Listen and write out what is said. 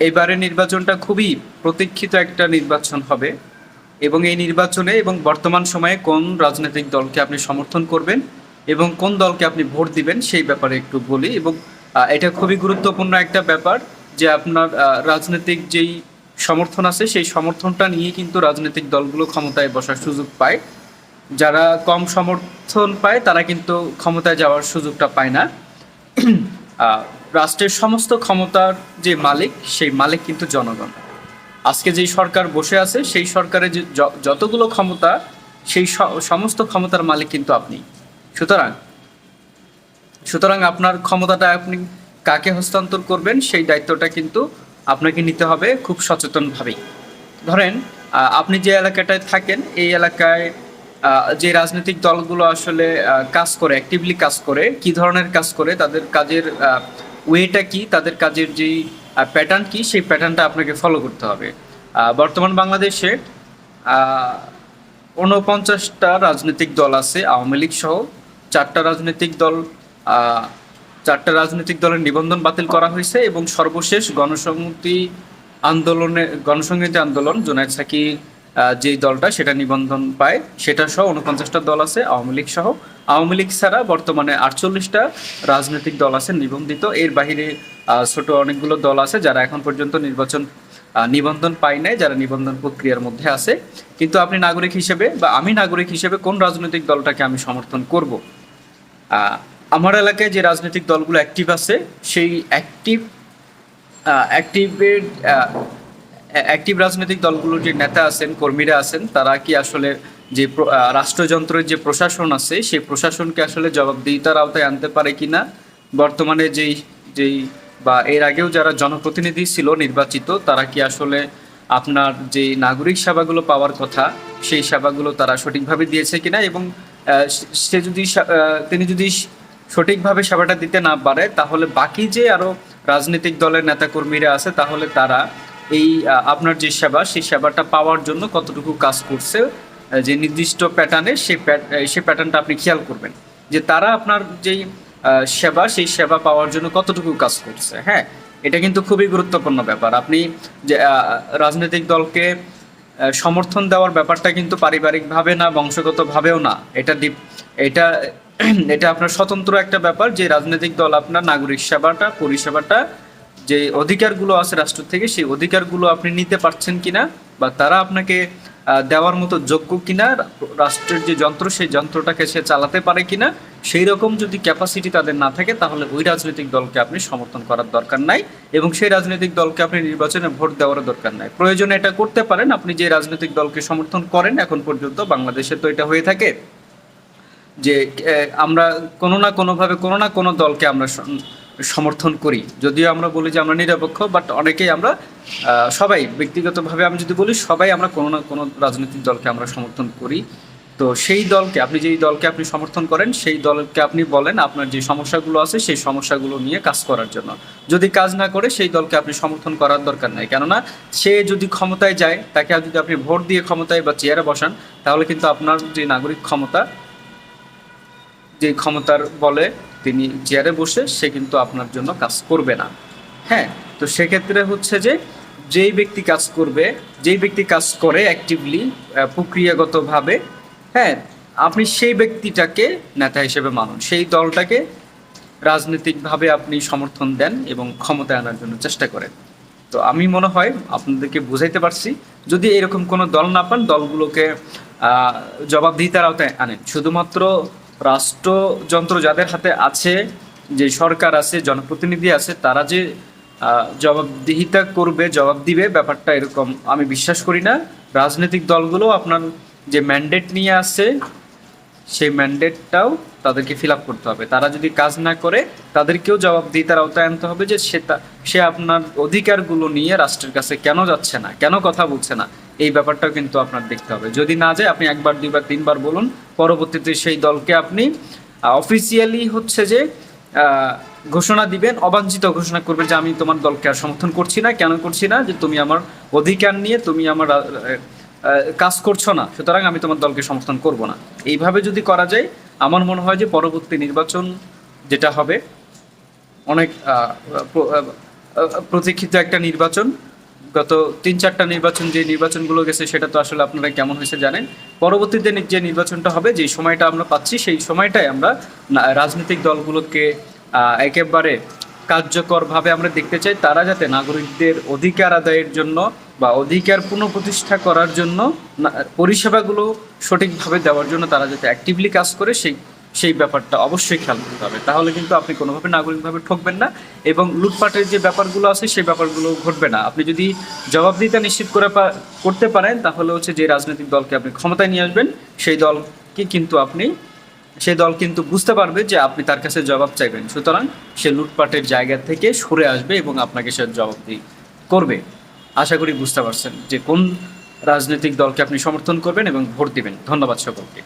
এইবারে নির্বাচনটা খুবই প্রতীক্ষিত একটা নির্বাচন হবে। এবং এই নির্বাচনে এবং বর্তমান সময়ে কোন রাজনৈতিক দলকে আপনি সমর্থন করবেন এবং কোন দলকে আপনি ভোট দিবেন সেই ব্যাপারে একটু বলি। এবং এটা খুবই গুরুত্বপূর্ণ একটা ব্যাপার যে আপনার রাজনৈতিক যেই সমর্থন আছে সেই সমর্থনটা নিয়ে কিন্তু রাজনৈতিক দলগুলো ক্ষমতায় বসার সুযোগ পায়। যারা কম সমর্থন পায় তারা কিন্তু ক্ষমতায় যাওয়ার সুযোগটা পায় না। রাষ্ট্রের সমস্ত ক্ষমতার যে মালিক, সেই মালিক কিন্তু জনগণ। আজকে যেই সরকার বসে আছে, সেই সরকারের যে যতগুলো ক্ষমতা, সেই সমস্ত ক্ষমতার মালিক কিন্তু আপনি। সুতরাং সুতরাং আপনার ক্ষমতাটা আপনি কাকে হস্তান্তর করবেন, সেই দায়িত্বটা কিন্তু আপনাকে নিতে হবে খুব সচেতনভাবেই। ধরেন আপনি যে এলাকাটায় থাকেন, এই এলাকায় যে রাজনৈতিক দলগুলো আসলে কাজ করে অ্যাক্টিভলি কাজ করে, কি ধরনের কাজ করে, তাদের কাজের ওয়েটা কি? তাদের কাজের যেই প্যাটার্ন কি? সেই প্যাটার্নটা আপনাকে ফলো করতে হবে। বর্তমান বাংলাদেশে ঊনপঞ্চাশটা রাজনৈতিক দল আছে আওয়ামী লীগ সহ। চারটা রাজনৈতিক দল চারটা রাজনৈতিক দলের নিবন্ধন বাতিল করা হয়েছে এবং সর্বশেষ গণসংহতি আন্দোলনে গণসংহতি আন্দোলন জোনায়দ সাকি আহ, যেই দলটা সেটা নিবন্ধন পায় সেটা সহ উনপঞ্চাশটা দল আছে আওয়ামী লীগ সহ। আওয়ামী লীগ ছাড়া বর্তমানে আটচল্লিশটা রাজনৈতিক দল আছে নিবন্ধিত। এর বাহিরে ছোট অনেকগুলো দল আছে যারা এখন পর্যন্ত নির্বাচন নিবন্ধন পাই নাই, যারা নিবন্ধন প্রক্রিয়ার মধ্যে আছে। কিন্তু আপনি নাগরিক হিসেবে বা আমি নাগরিক হিসেবে কোন রাজনৈতিক দলটাকে আমি সমর্থন করব? আমার এলাকায় যে রাজনৈতিক দলগুলো অ্যাক্টিভ আছে, সেই অ্যাক্টিভ অ্যাক্টিভের অ্যাক্টিভ রাজনৈতিক দলগুলোর যে নেতা আছেন, কর্মীরা আছেন, তারা কি আসলে যে রাষ্ট্রযন্ত্রের যে প্রশাসন আছে, সেই প্রশাসনকে আসলে জবাবদিহিতার আওতায় আনতে পারে কিনা? বর্তমানে যেই যেই বা এর আগেও যারা জনপ্রতিনিধি ছিল নির্বাচিত, তারা কি আসলে আপনার যে নাগরিক সেবাগুলো পাওয়ার কথা, সেই সেবাগুলো তারা সঠিকভাবে দিয়েছে কিনা? এবং সে- যদি তিনি যদি সঠিকভাবে সেবাটা দিতে না পারে, তাহলে বাকি যে আরও রাজনৈতিক দলের নেতাকর্মীরা আছে, তাহলে তারা এই আপনার যে সেবা, সেই সেবাটা পাওয়ার জন্য কতটুকু কাজ করছে? যে নির্দিষ্ট প্যাটার্নে সেই সেই প্যাটার্নটা আপনি খেয়াল করবেন। যে তারা আপনার যেই সেবা, সেই সেবা পাওয়ার জন্য কতটুকু কাজ করছে হ্যাঁ? এটা কিন্তু খুবই গুরুত্বপূর্ণ ব্যাপার। আপনি যে রাজনৈতিক দলকে সমর্থন দেওয়ার ব্যাপারটা কিন্তু পারিবারিকভাবে না, বংশগতভাবেও না। এটা ডিপ- এটা এটা আপনার স্বতন্ত্র একটা ব্যাপার যে রাজনৈতিক দল আপনার নাগরিক সেবাটা, পরিষেবাটা, যে অধিকারগুলো আছে রাষ্ট্র থেকে, সেই অধিকারগুলো আপনি নিতে পারছেন কিনা বা তারা আপনাকে দেওয়ার মতো যোগ্য কিনা, রাষ্ট্রের যে যন্ত্র, সেই যন্ত্রটাকে সে চালাতে পারে কিনা, সেই রকম যদি ক্যাপাসিটি তাদের না থাকে, তাহলে ওই রাজনৈতিক দলকে আপনি সমর্থন করার দরকার নাই এবং সেই রাজনৈতিক দলকে আপনি নির্বাচনে ভোট দেওয়ারও দরকার নাই। প্রয়োজনে এটা করতে পারেন, আপনি যে রাজনৈতিক দলকে সমর্থন করেন, এখন পর্যন্ত বাংলাদেশে তো এটা হয়ে থাকে যে আমরা কোনো না কোনোভাবে কোনো না কোনো দলকে আমরা সমর্থন করি। যদিও আমরা বলি যে আমরা নিরপেক্ষ বাট অনেকেই আমরা সবাই ব্যক্তিগতভাবে আমি যদি বলি, সবাই আমরা কোনো না কোনো রাজনৈতিক দলকে আমরা সমর্থন করি। তো সেই দলকে, আপনি যেই দলকে আপনি সমর্থন করেন, সেই দলকে আপনি বলেন আপনার যে সমস্যাগুলো আছে, সেই সমস্যাগুলো নিয়ে কাজ করার জন্য। যদি কাজ না করে, সেই দলকে আপনি সমর্থন করার দরকার নাই। কেননা, সে যদি ক্ষমতায় যায়, তাকে যদি আপনি ভোট দিয়ে ক্ষমতায় বা চেয়ারে বসান, তাহলে কিন্তু আপনার যে নাগরিক ক্ষমতা, যে ক্ষমতার বলে তিনি চেয়ারে বসে সে কিন্তু আপনার জন্য কাজ করবে না। হ্যাঁ তো সেক্ষেত্রে হচ্ছে যে, যেই ব্যক্তি কাজ করবে, যেই ব্যক্তি কাজ করে অ্যাক্টিভলি প্রক্রিয়াগতভাবে হ্যাঁ আপনি সেই ব্যক্তিটাকে নেতা হিসেবে মানুন। সেই দলটাকে রাজনৈতিকভাবে আপনি সমর্থন দেন এবং ক্ষমতায় আনার জন্য চেষ্টা করেন। তো আমি মনে হয় আপনাদেরকে বুঝাইতে পারছি, যদি এরকম কোনো দল না পান, দলগুলোকে জবাবদিহিতার আওতায় আনেন। শুধুমাত্র রাষ্ট্রযন্ত্র যাদের হাতে আছে, যে সরকার আছে, জনপ্রতিনিধি আছে, তারা যে জবাবদিহিতা করবে, জবাব দিবে, ব্যাপারটা এরকম আমি বিশ্বাস করি না। রাজনৈতিক দলগুলো আপনার যে ম্যান্ডেট নিয়ে আসছে সেই ম্যান্ডেটটাও তাদেরকে ফিল আপ করতে হবে। তারা যদি কাজ না করে, তাদেরকেও জবাবদিহিতার আওতায় আনতে হবে যে সে তা- সে আপনার অধিকারগুলো নিয়ে রাষ্ট্রের কাছে কেন যাচ্ছে না, কেন কথা বলছে না। এই ব্যাপারটাও কিন্তু আপনার দেখতে হবে। যদি না যায়, আপনি একবার, দুইবার, তিনবার বলুন। পরবর্তীতে সেই দলকে আপনি অফিসিয়ালি হচ্ছে যে ঘোষণা দিবেন, অবাঞ্ছিত ঘোষণা করবেন যে, আমি তোমার দলকে আর সমর্থন করছি না। কেন করছি না? যে, তুমি আমার অধিকার নিয়ে, তুমি আমার কাজ করছ না। সুতরাং আমি তোমার দলকে সমর্থন করব না। এইভাবে যদি করা যায়, আমার মনে হয় যে, পরবর্তী নির্বাচন যেটা হবে, অনেক প্রতীক্ষিত একটা নির্বাচন। গত তিন চারটা নির্বাচন যে নির্বাচনগুলো গেছে, সেটা তো আসলে আপনারা কেমন হয়েছে জানেন। পরবর্তীতে যে নির্বাচনটা হবে, যে সময়টা আমরা পাচ্ছি, সেই সময়টাই আমরা রাজনৈতিক দলগুলোকে একেবারে কার্যকরভাবে আমরা দেখতে চাই। তারা যাতে নাগরিকদের অধিকার আদায়ের জন্য বা অধিকার পুনঃপ্রতিষ্ঠা করার জন্য পরিষেবাগুলো সঠিকভাবে দেওয়ার জন্য তারা যাতে অ্যাক্টিভলি কাজ করে, সেই সেই ব্যাপারটা অবশ্যই খেয়াল করতে হবে। তাহলে কিন্তু আপনি কোনোভাবে নাগরিকভাবে ঠকবেন না এবং লুটপাটের যে ব্যাপারগুলো আছে সেই ব্যাপারগুলো ঘটবে না। আপনি যদি জবাবদিহিতা নিশ্চিত করে করতে পারেন, তাহলে হচ্ছে যে রাজনৈতিক দলকে আপনি ক্ষমতায় নিয়ে আসবেন। সেই দলকে কিন্তু আপনি সেই দল কিন্তু বুঝতে পারবে যে আপনি তার কাছে জবাব চাইবেন। সুতরাং সে লুটপাটের জায়গা থেকে সরে আসবে এবং আপনাকে সে জবাবদিহি করবে। আশা করি বুঝতে পারছেন যে কোন রাজনৈতিক দলকে আপনি সমর্থন করবেন এবং ভোট দিবেন। ধন্যবাদ সকলকে।